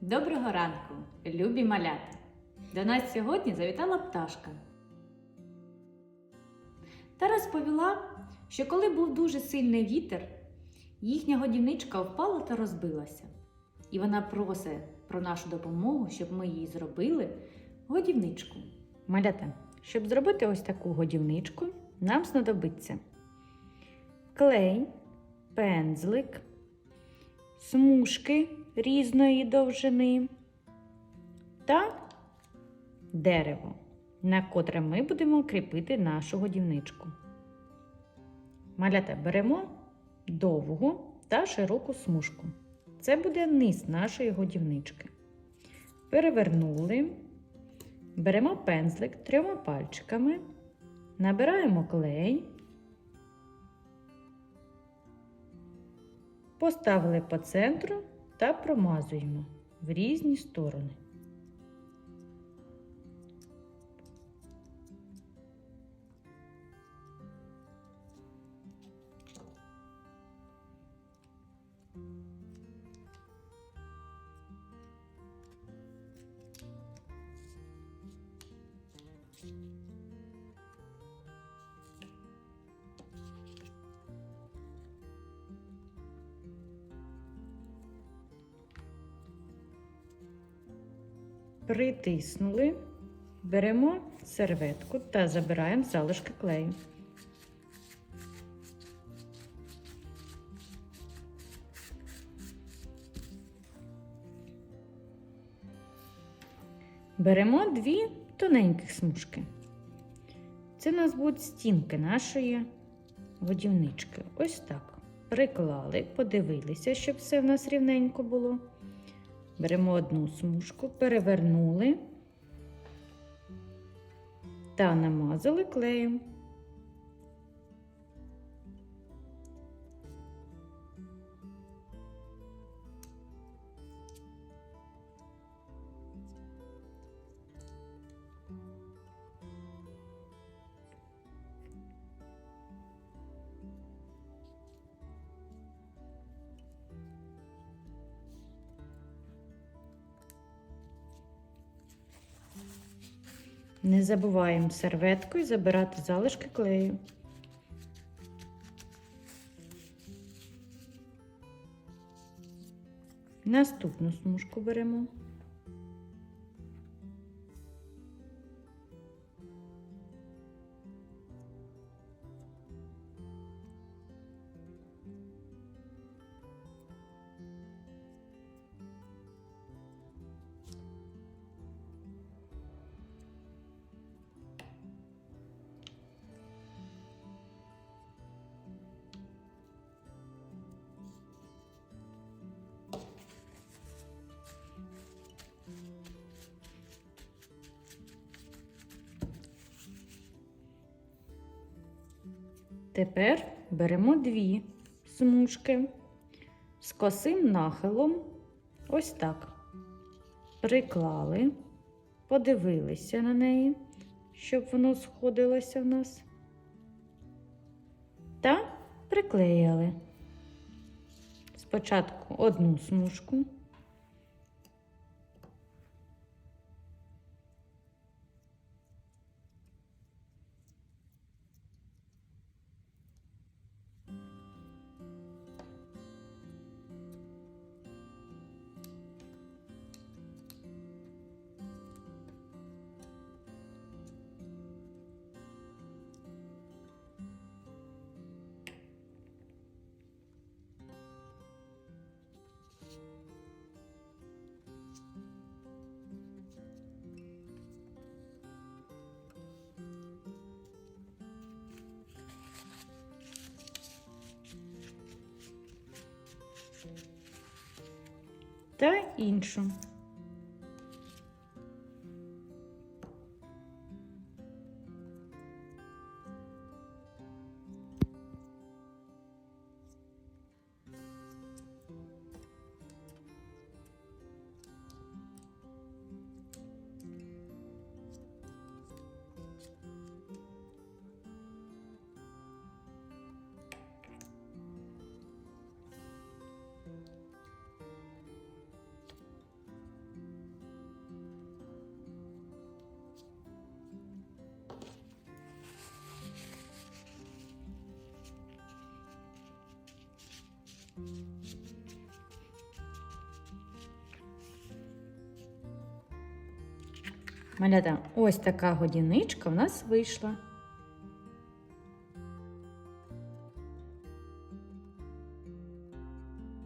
Доброго ранку, любі малята! До нас сьогодні завітала пташка. Та розповіла, що коли був дуже сильний вітер, їхня годівничка впала та розбилася. І вона просить про нашу допомогу, щоб ми їй зробили годівничку. Малята, щоб зробити ось таку годівничку, нам знадобиться клей, пензлик, смужки різної довжини та дерево, на котре ми будемо кріпити нашу годівничку. Малята беремо довгу та широку смужку. Це буде низ нашої годівнички. Перевернули, беремо пензлик трьома пальчиками, набираємо клей. Поставили по центру та промазуємо в різні сторони. Притиснули, беремо серветку та забираємо залишки клею. Беремо дві тоненьких смужки. Це у нас будуть стінки нашої годівнички. Ось так. Приклали, подивилися, щоб все в нас рівненько було. Беремо одну смужку, перевернули та намазали клеєм. Не забуваємо серветкою забирати залишки клею. Наступну смужку беремо. Тепер беремо дві смужки з косим нахилом, ось так. Приклали, подивилися на неї, щоб воно сходилося в нас. Та приклеїли. Спочатку одну смужку. Та іншу. Малята, ось така годіничка в нас вийшла.